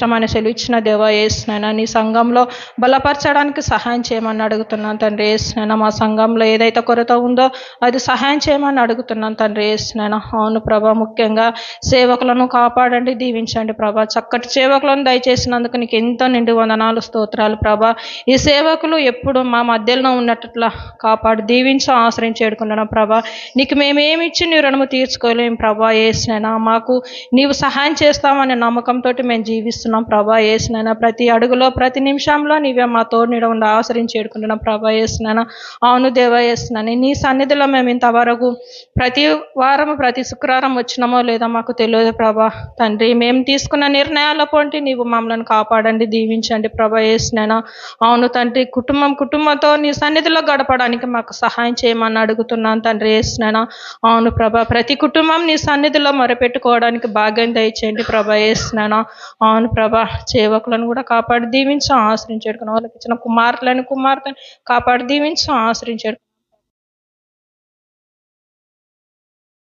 శ్రేష్టమైన సెలవు ఇచ్చిన దేవా ఏసునైనా నీ సంఘంలో బలపరచడానికి సహాయం చేయమని అడుగుతున్నాను తండ్రి ఏసునైనా మా సంఘంలో ఏదైతే కొరత ఉందో అది సహాయం చేయమని అడుగుతున్నాను తండ్రి ఏసునైనా. అవును ప్రభా ముఖ్యంగా సేవకులను కాపాడండి దీవించండి ప్రభా. చక్కటి సేవకులను దయచేసినందుకు నీకు ఎంతో నిండు వందనాలు స్తోత్రాలు ప్రభా. ఈ సేవకులు ఎప్పుడు మా మధ్యలో ఉన్నట్లా కాపాడు దీవించి ఆశ్రయించి ఏడుకున్నాను ప్రభా. నీకు మేమేమి ఇచ్చి నీ రుణము తీర్చుకోలేము ప్రభా ఏసినైనా. మాకు నీవు సహాయం చేస్తామనే నమ్మకంతో మేము జీవిస్తున్నాం. ప్రభా ఏసునైనా ప్రతి అడుగులో ప్రతి నిమిషంలో నీవే మా తోడు ఉండి ఆశ్రయించి ఏడుకుంటున్నాం ప్రభా ఏసునైనా అవును దేవ ఏసునని నీ సన్నిధిలో మేము ఇంతవరకు ప్రతి వారం ప్రతి శుక్రవారం వచ్చినామో లేదో మాకు తెలియదు ప్రభా. తండ్రి మేము తీసుకున్న నిర్ణయాల పొంటి నీవు మమ్మల్ని కాపాడండి దీవించండి ప్రభా ఏసునైనా అవును తండ్రి కుటుంబం కుటుంబంతో నీ సన్నిధిలో గడపడానికి మాకు సహాయం చేయమని అడుగుతున్నాను తండ్రి ఏసునైనా అవును ప్రభా ప్రతి కుటుంబం నీ సన్నిధిలో మొరపెట్టుకోవడానికి భాగ్యం దయచేయండి ప్రభా ఏసునైనా అవును ప్రభా సేవకులను కూడా కాపాడి దీవించు ఆశ్రయించాడు వాళ్ళకి ఇచ్చిన కుమారులను కుమార్తెను కాపాడి దీవించు ఆశ్రయించాడు